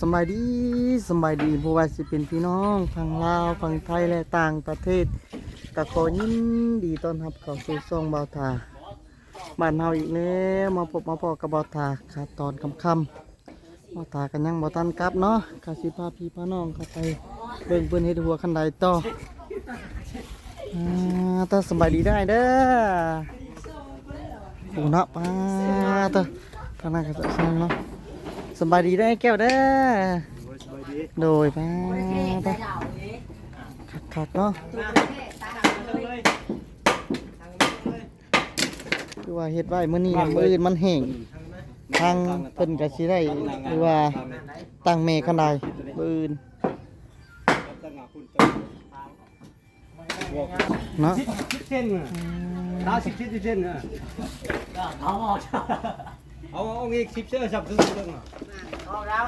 สบายดีสบายดีบ่ว่าสิเป็นพี่น้องฝั่งลาวฝั่งไทยและต่างประเทศก็ขอยินดีต้อนรับเข้าสู่ช่องเบาทาบ้านเฮาอีกแล้วมาพบมาพอกับเบาทาค่ะตอนค่ำๆเบาทากันยังบ่ทันกลับเนาะก็สิพาพี่พาน้องเข้าไปเบิ่งเพิ่นเฮ็ดหัวคันใดต่ออ่าตาสบายดีได้เด้อโอ้เนาะป้าตาทางนั้นก็จะสั่งเนาะ สบายดีได้อแก้วเด้อโดยป้าไปขัดๆเนาะคือว่าเฮ็ดไว้มื้อนี้น่ะมื้ออื่นมันแห้งทางเพิ่นก็สิได้หรือว่าตั้งเมฆคันใดมื้ออื่นเนาะสิบเส้นอะดาวสิบสิบเส้นอะเอาออก เอาเอาอีกสิบเส้นสับถึงถึงอะเอาแล้ว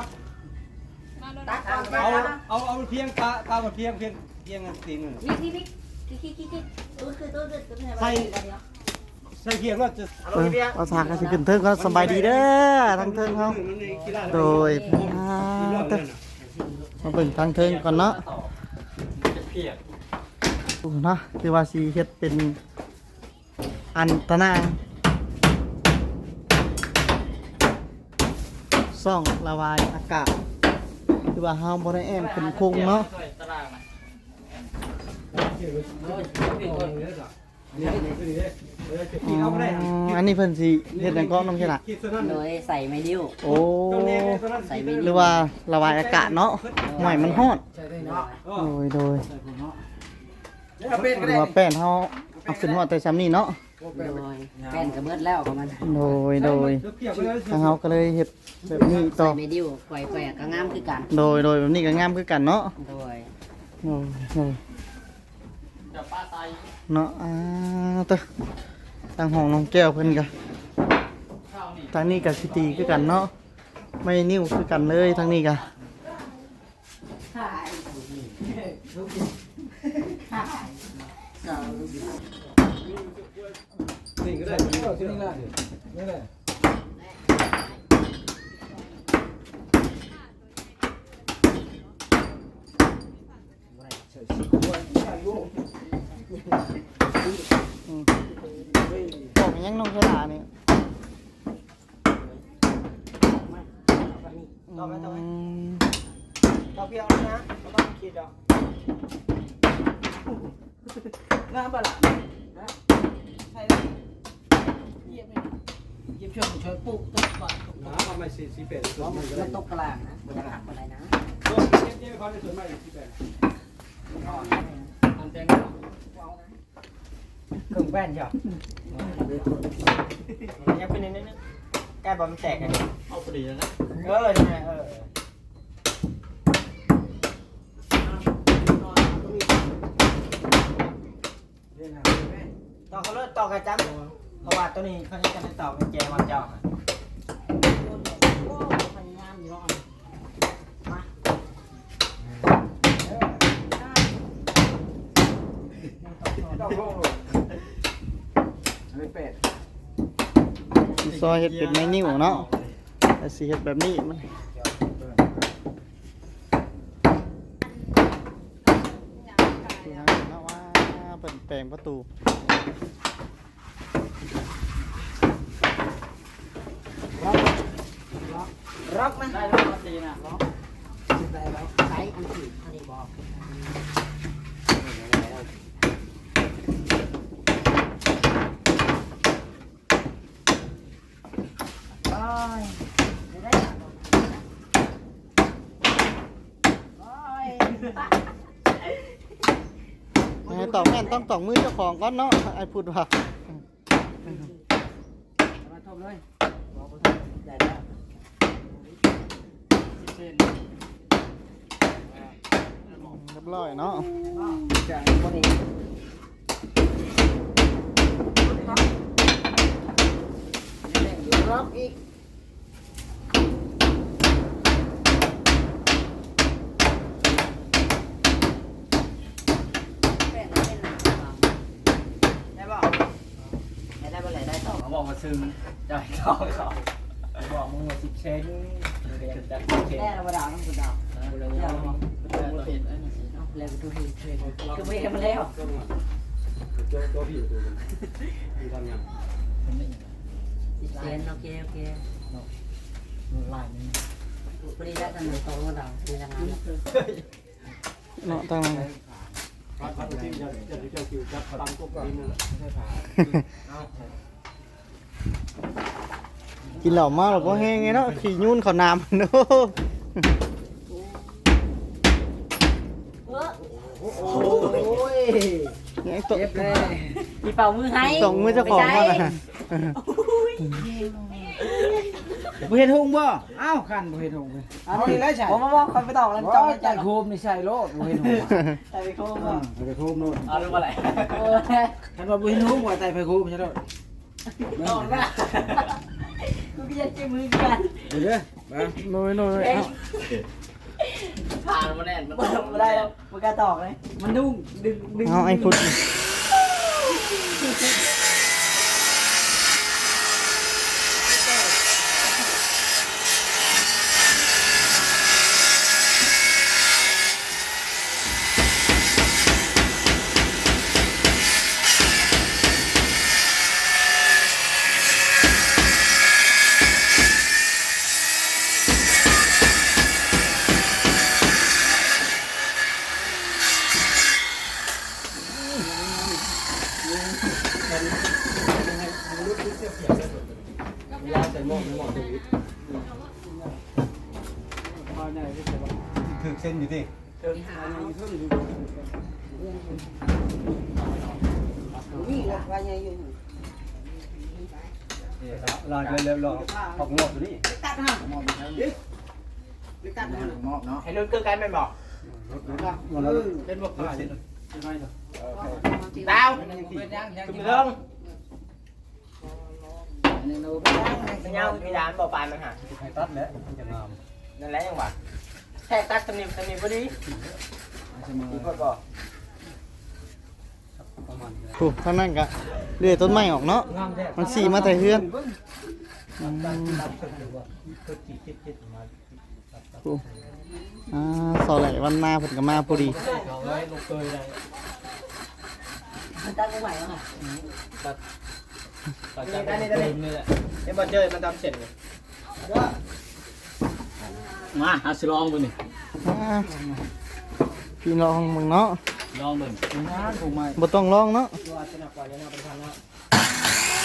ตักเอาเอาเอาเอาเพียงกะกะมาเพียงเพียงเพียงตีนนี่นี่นี่นี่นี่นี่ตู้คือตู้คือตู้คือใส่ใส่เพียงว่าจะเออเอาสากก็สิขึ้นเทิงก็สบายดีเด้อทางเทิงเฮาโดยพาเด้อมาเบิ่งทางเทิงก่อนเนาะโอ้เนาะคือว่าสีเฮ็ดเป็นอันตะนาง ซ่องระบายอากาศคือว่าเฮาบ่ได้แอมขึ้นคงเนาะอ๋ออันนี้เพิ่นสิเฮ็ดหยังก็น้องใช่ล่ะโดยใส่ไม้นิ้ว โอ้ใส่ไม้นิ้วหรือว่าระบายอากาศเนาะหน่อยมันร้อนโดยโดยหรือว่าแป้นเฮาเอาขึ้นฮอดแต่ซ้ำนี้เนาะ โดยแป้นกระเบิดแล้วประมาณโดยโดยทางเฮาก็เลยเฮ็ดแบบนี้ต่อ ใส่ไม้นิ้วไกวไกวก็งามคือกัน โดยโดยแบบนี้ก็งามคือกันเนาะโดยโดยโดยเนาะอ่าเตอทางห้องน้องแก้วเพิ่นก็ทางนี้ก็สิตีคือกันเนาะไม่นิ้วคือกันเลยทางนี้ก็ นี่ก็ได้นี่ก็ได้นี่แหละบอกมันยังน้องฉลานี่ต่อไปต่อไป อืม ต่อเพียงนะไม่ต้องคิดหรอกงามปะล่ะนะใช่เลยเยี่ยมเลยเยี่ยมช่วยช่วยปลูกต้นก่อน น้ำเอามาสี่สี่เป็ด เพราะ มันตกกลางนะบนหักอะไรนะเจ๊เจ๊เขาในส่วนมากสี่เป็ดมันเป็นเครื่องแป้นจ้ะยังเป็นนิดนึงแก้บอมแตกกันเอาพอดีแล้วนะเออใช่เออต่อเขาเลิกต่อกระจับเพราะว่าตัวนี้เขาจะได้ต่อเป็นแจวันเจ้าสิ ซอยเฮ็ดเป็นไม้นิ้วเนาะแต่สิเฮ็ดแบบนี้มันนะว่าเปิดแปลงประตูร็อกมันได้แล้วมาตีนะได้แล้วใช้อันสี่อันนี้บอก ตอกแม่นต้องตอกมือเจ้าของก่อนเนาะไอ้พูดว่ามาทบเลยได้แล้วเรียบร้อยเนาะจะพอดีร็อกอีก แป้งเป็นหนัก ได้ป่ะ ได้ได้เมื่อไหร่ได้ต่อ เขาบอกมาซึ มจ่ายเขาเขาบอกมึงว่าสิบเซนเรียนจากเซนแม่เราดาวต้องคุณดาวแล้วเราแล้วดูเห็นเทรนคือไม่เห็นมาแล้วตัวตัวพี่อยู่ตัวพี่ทำยังสิเซนโอเคโอเคลายนี้พอดีแล้วกันหนึ่งโตก็ดาวดีจังนั้นเนาะตั้งนั้นพัดพัดที่จะจะจะคิวจับตัง กุ๊กกินนั่นแหละกินเหล้ามาหรอบ่แห้งไงเนาะขี้ยุ่นเขาน้ำเนาะโอ้ยเนี่ยตกเจ็บเลยมีเป่ามือให้ตกมือเจ้าของมาน่ะบ่เห็นหงบ่อ้าวคันบ่เห็นหงเลยเอานี่ไรใช่ผมมาบอกคนไปตอกแล้วบ่จ้องใจโคมนี่ใช่โลดบ่เห็นหงแต่ไปโค้งอ่าไปโคมโลดเอาเรื่องอะไรโอ้ยคันว่าบ่เห็นหงว่าใจไปโคมใช่โลดตอกนะ กูก็จะเจ็บมือกันเดี๋ยวเด้อมาโน้ยโน้ยเอ้ยเอาผ่านมาแน่นมันได้แล้วมันกระตอกเลย มันดุ้งดึงดึงเอาไอ้พุทธ ยาใส่หม้อในหม้อตรงนี้ มาใหญ่ที่สุด ถึกเส้นอยู่ที่ นี่แหละ ว่าไงอยู่ลากเลยแล้วรอออกงอกตัวนี้ตัดห้ามมอบให้ตัดห้ามมอบเนาะให้รุ่นเกินกันไม่บอกมันแล้วเป็นบอกผ่าเส้นดาวเป็นยังยังจุ่มเรื่องนี่โน้เงามีร้านบ่ปานมันหาให้ตัดแล้วมันจะงามนั่นแหละยังหวะแค่ตัดสนิมสนิมพอดีเสมอ ดีพอบ่ ประมาณนี้ ถูกเท่านั้นก็เลื่อยต้นไม้ออกเนาะงามแท้มันสีมาแต่เฮือนตัดตัดตัดตัวว่าตัวจีจิตจิตมาถูกอ่าสอไหลวันนาเพิ่นก็มาพอดีเอาไว้ลงเกยเลยตัดไม่ไหวแล้วค่ะตัดจากเดิมนี่แหละไอ้บ่เจอมันทำเสร็จเลยมาอาสิลองดูนี่อ่าพี่ลองมึงเนาะ ลองดูงานผมใหม่บ่ต้องลองเนาะตัวสนับกว่าจะน่าเป็นพันแล้ว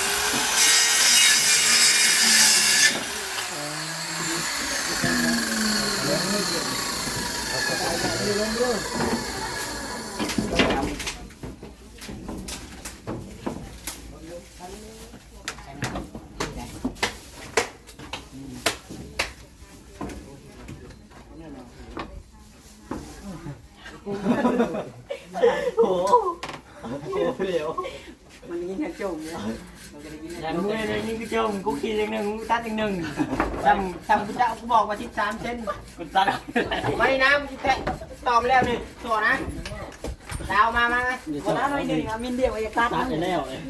โอ้โห เดี๋ยว มันยิงแค่ จมเลยมันจะได้ยินอย่างมึงเลยนี่กูจมกูขี่อย่างหนึ่งกูตัดอย่างหนึ่งทำทำกูจะกูบอกว่าทิศสามเส้นกูตัดไม่นะกูจะแทะตอมแล้วนี่ตัวนะดาวมามาวันนั้นไม่หนึ่งมินเดียวจะตัดตัดได้แล้วเลย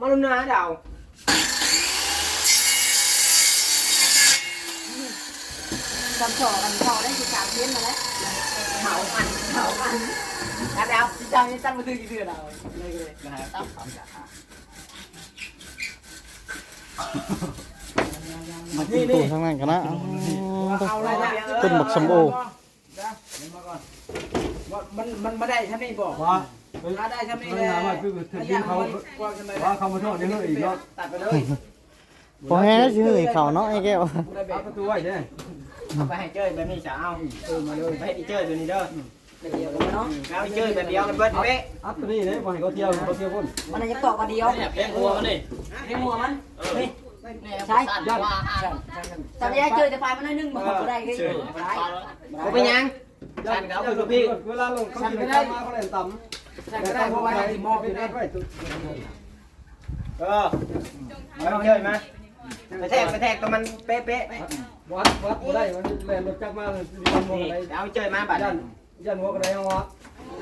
มาลุมนาดาวจำสอกันพอได้สิสามเทียนมาแล้วเผาอันเผาอัน แล้วแล้วจำนี่จำมาถึงกี่เดือนแล้วเลยเลยตัดสองจากมากินตู้ทางนั้นกันนะอ๋อเอาอะไรนะต้นหมกสมโอมาก่อนมันมันมาได้ท่านนี่บอกว่ามาได้ท่านนี่ไม่เลยนะว่าคือถึงที่เขากว้างกันเลยว่าเขามาโทษเดี๋ยวอีกรอบตัดไปเลยพอแห้งสิเฮ้ยเขาเนาะไอ้แก้วได้แบเอาบประตูไว้เนี่ยไปให้เจ้ยแบบนี้จะเอาเออมาเลยไปให้ดีเจ้ยตัวนี้เด้อ เดียวกันเนาะแล้วเจ้ยแบบเดียวกันเบิดเป๊ะอัพตัวนี้เลยพอให้เขาเที่ยวเขาเที่ยวพุ่นมันจะตอกมาเดียวเลี้ยงวัวกันดิให้หัวมันนี่ใช่ยันแต่ไม่ได้เจอจะไปมันได้นึ่งบอกก็ได้ก็ได้กูไปยังยันเขาคือพี่เวลาลงเขาไม่ได้มาเขาเล่นต่ำใช่ก็ได้เพราะว่าที่มอบอยู่ได้ไว้ตุ๊เออเอาเจ้ยมาไปแทกไปแทกตัวมันเป๊ะเป๊ะวัดวัดบ่ได้มันแล่นรถจักรมาเลยยันหัวนี่อะไรเอาเจ้ยมาบัด ยันยันหัวอะไรเอาวะ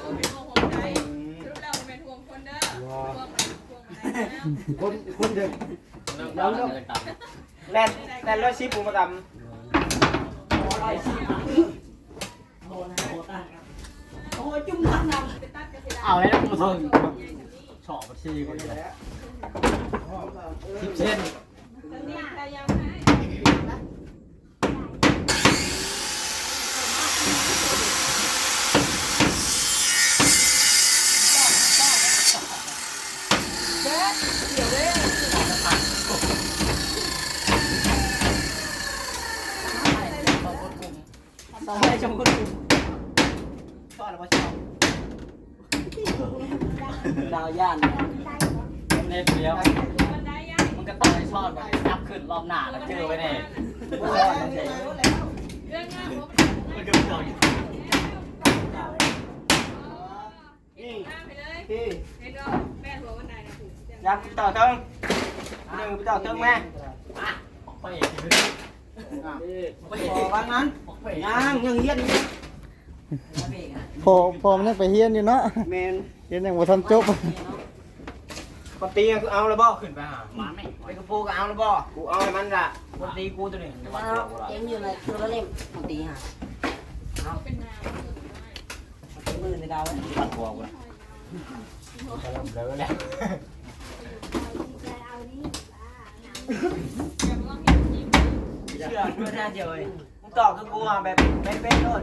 สรุปแล้วเป็นห่วงคนเด้อห่วงคนคนเด็กแล้วแล่นแล่นร้อยสิบปูมาตโอ้ยจุ่มน้ำน้ำเอาแล้วกูส่งชอบมาชี้กูเลยสิบเส้น ชมคุณชอบหรือว่าชอบดาวย่านเน็ตเดียวมันก็ต่อยชอบแบบจับขึ้นรอบหน้าแล้วเจอไว้แน่มันก็ต่อยยับต่อเติงหนึ่งต่อเติงแม่ไปำพอกวันนั้น ยังยังเฮียนอยู่พอพอมันยังไปเฮียนอยู่เนาะแมนเฮียนยังบ่ทันจบปตีกูเอาแล้วบ่ขึ้นไปหามาไหมไปกระปูก็เอาแล้วบ่กูเอาให้มันละปตีกูตัวนี้เอ็มอยู่ในตัวละเล่มของตีฮะเอามือในดาวปัดหัวกูละเริ่มแล้วเชื่อเพื่อนแน่เดียวเลย มึงตอบคือกูอะแบบเป๊ะๆโน่น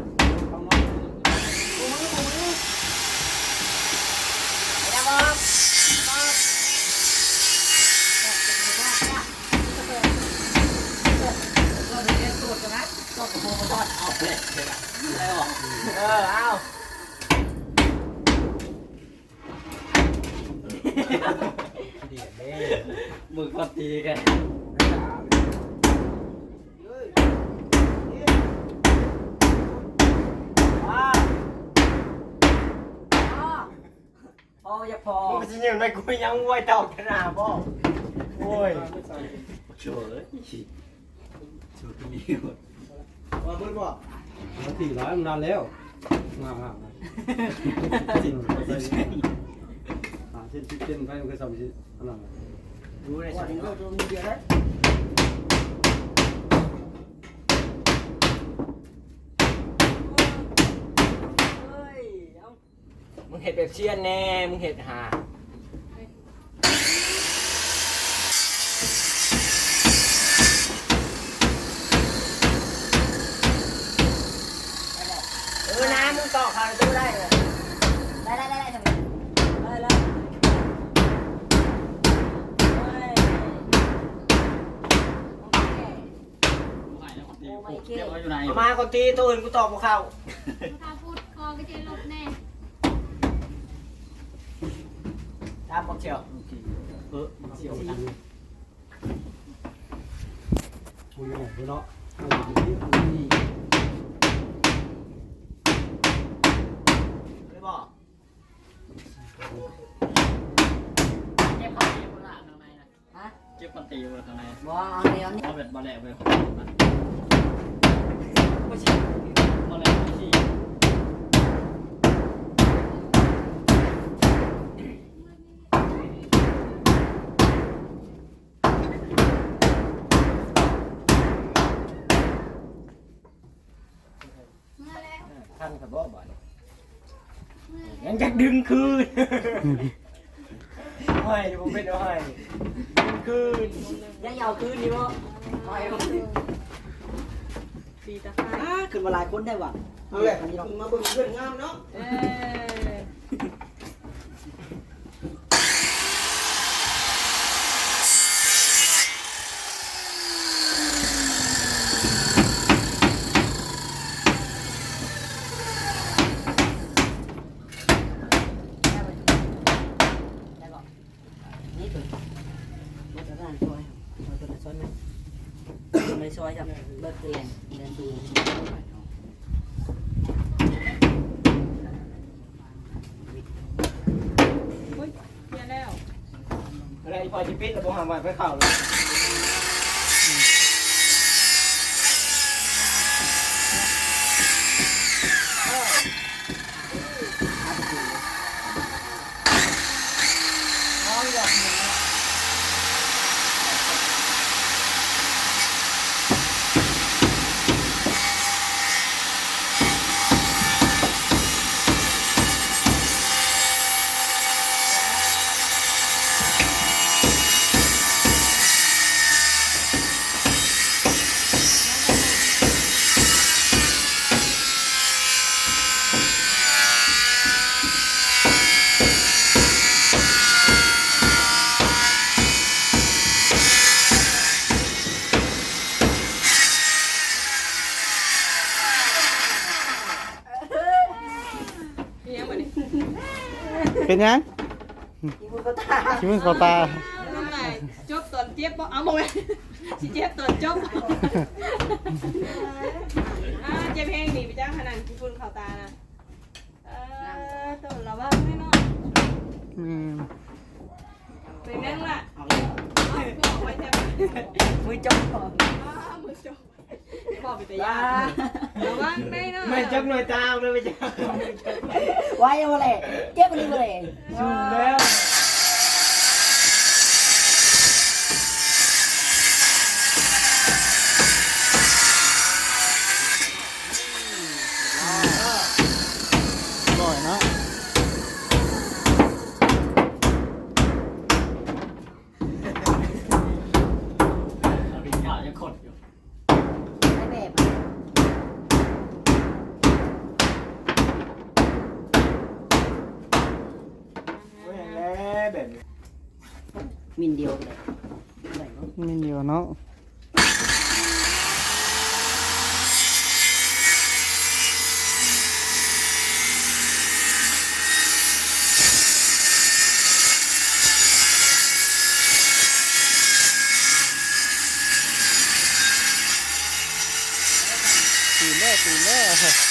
เออเอามึงก็ตีกัน พอจะพอมึงจะยังไงกูยังไหวเต่าขนาดบ่โอ้ยว่าเพิ่นบอกมันสี่ร้อยมันนานแล้วมามามาจริงใส่อ่าเส้นชิดเส้นไปมันก็สามชิ้นอันนั้นรู้เลยว่า ใช่ ถึง ไห มึงเห็ดแบบเชียนแน่ มึงเห็ดหาเออนะมึงต่อคาร์ตูได้เลยได้ได้ได้ได้ทำไมได้แล้วเอามาคนตีตัวอื่นกูตอบกูเข้าถ้าพูดคอก็จะลบแน่ ตามบอกเชียวเออเชียวนะคุยกันหน่อยเนาะไม่บอกเจ็บข้างในนะฮะเจ็บมันตีอยู่ข้างในบ่เอาเดียวนี่เอาแบบบอลแหลกไปของมันไม่ใช่บอลแหลกไม่ใช่ ยังจะดึงคืนไม่ผมเป็นอะไรดึงคืนยังยาวคืนดีบ่อ่าขึ้นมาหลายคนได้ว่ะเอาแหละขึ้นมาเบิ่งเพื่อนงามเนาะ ได้บ่นี่ตัวมาจากร้านซอยมาจากร้านซอยไหมไม่ซอยครับเบิดเตียนเดินดู อะไรพอ จิปิดแล้วผมไปเข่าเลย เป็นหยังที่พูดก็ตาชิมึงเขาตาน้ำลายจบตอนเจ็บบ่เอาบ่แม่นสิเจ็บตอนจบอ่าเจ็บแห้งดีไปจ้าขนาดที่ฝุ่นเข้าตานะเออตัวระวังให้หน่อยอืมเป็นแม่งล่ะเอาบอกไว้แทบมือจบก่อนอ้าวมือจบ บอกไปแต่ยาระวังได้หน่อยไม่จับหน่อยตามเลยไม่จับไว้ยังไงเลยเจ็บมันนี่เลยชุ่มแล้ว เหนีเนาะตื่นแล้วตื่นแล้ว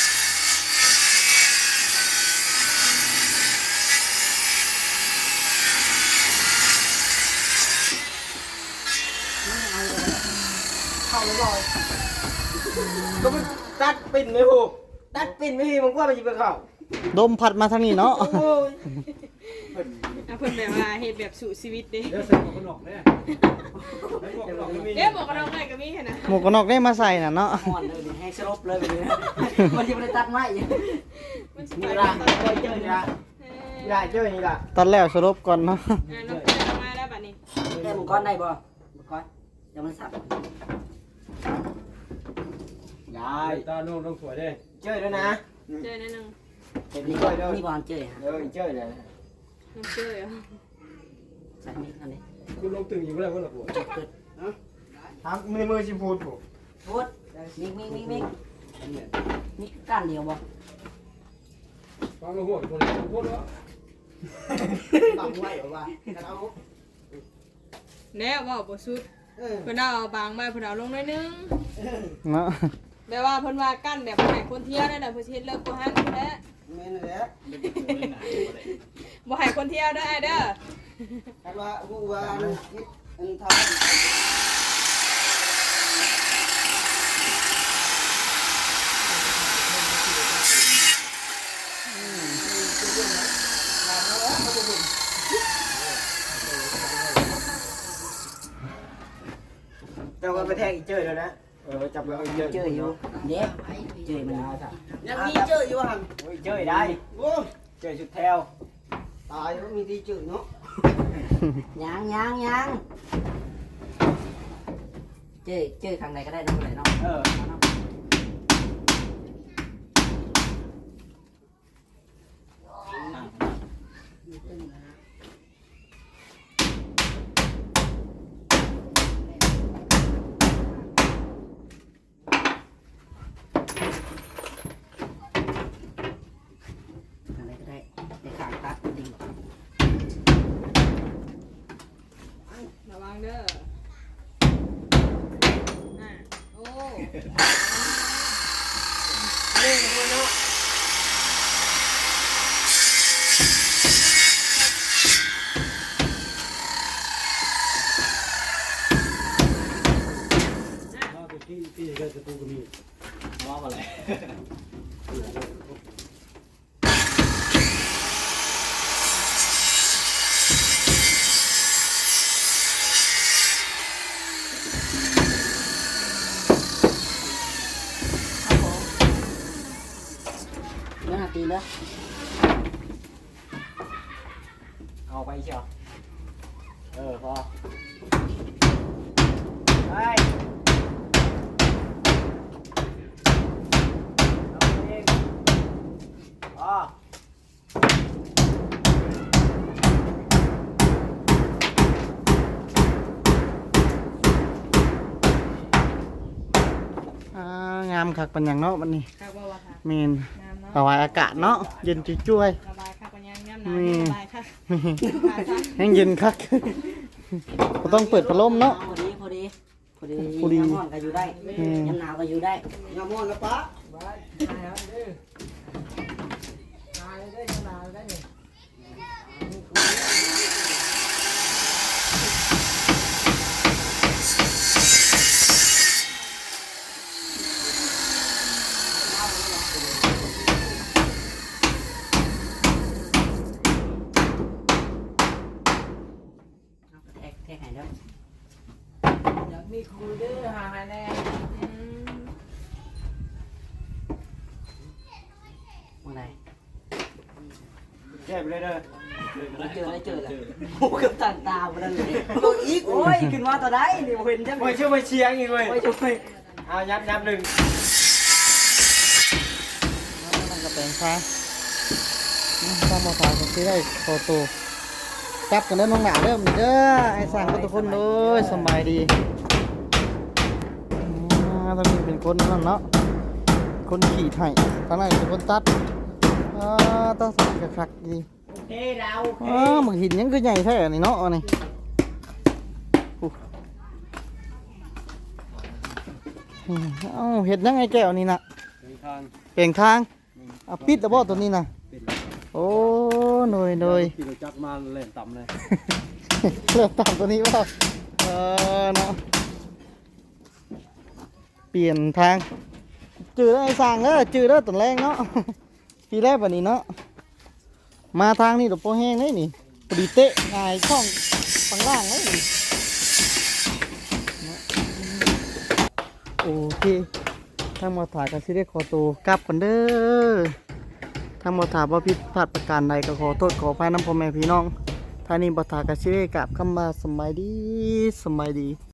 เข้าเลยบ่อย ก็มัน ตัดปิ่นไม่หูตัดปิ่นไม่ทีมันก็ไปยิงไปเข้าดมพัดมาทางนี้เนาะ โอ้ยอะเพิ่นแบบว่าเฮ็ดแบบสู่ชีวิตเด้เดี๋ยวใส่หมวกกันน็อกแน่ใส่หมวกกันน็อกไม่มีเอ๊ะบอกกับเราหน่อยก็มีแค่นะหมวกกันน็อกได้มาใส่น่ะเนาะอ่อนเลยนี่ให้สลบเลยไปเลยมันจะไม่ได้ตัดไม้มันสินี่ไปละตอนเจอเจอนี่ละเอนี่อละเจอนี่ละตัดแล้วสรุปก่อนเนาะอะน้องเพิ่นมาแล้วบัดนี้แค่มังกรได้บ่มังกรเดี๋ยวมันสับยา ไอ้ยตาโน่ต้องสวยเด้เจอแล้วนะเจอแน่นึงเห็นนี่นี่บ่เจอเด้อนี่บ่เจอฮะเออเจอเลยน้องเจอเหรอใส่มีดอันนี้คุณลงตึงอยู่แล้วก็หลับหัวเกิดทำมือมือชิพูดผมพูดมิกมิกมิกมิกมิกก้านเดียวบ่ฟังแล้วหัวคนละคนละบังไว้เหรอวะเอาแน่ว่าบ่สุดเออเพิ่นเอาบางไม้เพิ่นเอาลงหน่อยนึงเนาะ แปลว่าเพิ่นว่ากั้นแบบบ่ให้คนเที่ยวได้น่ะเพิ่นสิเฮ็ดเลิกบ่หันพุ่นแหละแม่นแล้วบ่ให้คนเที่ยวเด้อไอ้เด้อคันว่าผู้ว่าอันนี้อันทำเจ้าก็ไปแทงอีเจอแล้วนะ เออจับแล้วเจอเจออยู่เด็กเจอมันยังมีเจออยู่หันโอ้ยเจอได้โอ้เจอชุดแถวตายแล้วมีที่เจอเนาะ ยางยางยางเจอเจอข้างในก็ได้นะคนไหนเนาะ เออ ข้างในก็ได้ในข้างตัดดี ระวังเด้ออะโอ้ เล่นกันเนาะ ถ้าไปที่ที่ก็จะตูก็มี ว่าอะไร เมื่อนาทีแล้วเอาไปเชี ยวเออพอไปเอาเองพออ่างามคักปัญญังเนาะวันนี้คักบ่ว่าค่ะเมนน้ำเนาะระบายอากาศเนาะเย็นจุ้ยระบายคักปัญญาย่ำหนาวเย็นสบายค่ะมาซะแห้งเย็นคักก็ต้องเปิดพัดลมเนาะ พอดีพอดีพอดีพอดียามร้อนก็อยู่ได้อืมยามหนาวก็อยู่ได้งามอนแล้วปะ แทกแทกให้เด้อ อยากมีครูดื้อหาแน่ มื้อใดแก้ไปเลยเด้อได้เจอได้เจอแล้วโอ้กับต่างตาบ่ได้เลยโอ้ยอีกโอ้ยขึ้นมาต่อได้นี่บ่เห็นจังไม่เชื่อไม่เชียงอีกเลยโอ้ยจุ๊บไปเอายับยับหนึ่งมันก็แปลงฟ้าอืมต้องมาถามกันที่ได้โตโตจับกันเด้อน้องหนาเริ่มเด้อไอ้สั่งกันทุกคนเลยสำบายดีอ่าตอนนี้เป็นคนนั่นเนาะคนขี่ไถ่ตอนนั้นเป็นคนตัดอ่า ต้องสั่งกระคักดีเฮ้เราอ๋อมึงหินยังคือใหญ่แท้นี่เนาะอันนี่อู้อืมเอ้าเห็ดยังไงแก้วนี่นะเป็นทางเปลี่ยนทางอะปิดแล้วบ่ตัวนี้นะเป็นโอ้หน่อยหน่อยขี่รถจักรมาเล่นต่ำเลยเริ่มตามตัวนี้ว่าเออเนาะเปลี่ยนทางจืดได้สั่งเด้อจืดได้อตัวแรงเนาะ ทีแรกแบบนี้เนาะมาทางนี้ดอกโปแห้งเลยนี่ปรีเตะง่ายช่องฝั่งล่างเลยนี่โอเคทางมาถ่ายกันสิได้ขอตัวกลับกันเด้อทางมาถ่ายว่าผิดพลาดประการใดก็ขอโทษขออภัยน้ำพ่อแม่พี่น้องท่านี้บัตากาชิเรกับคำมาสมัยดีสมัยดี